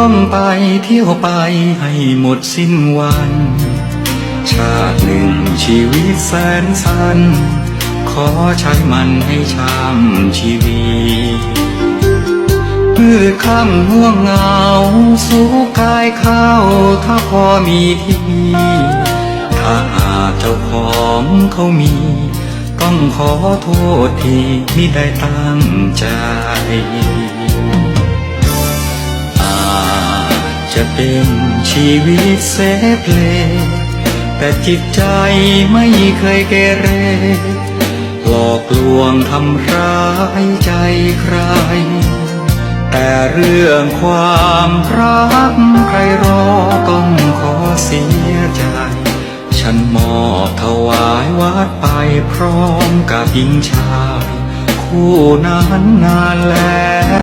ท่องไปเที่ยวไปให้หมดสิ้นวัน ชาติหนึ่งชีวิตแสนสั้น ขอใช้มันให้ช่ำชีวีพืชคำห่วงเหงาสู่กายเข้าถ้าพอมีที่ถ้าหาเจ้าของเขามี ต้องขอโทษที่มิได้ตั้งใจ จะเป็นชีวิตเสเพลแต่จิตใจไม่เคยเกเร หลอกลวงทำร้ายใจใคร แต่เรื่องความรักใครรอต้องขอเสียใจ ฉันมอบถวายวัดไปพร้อมกับหญิงชาย คู่นั้นนานแล้ว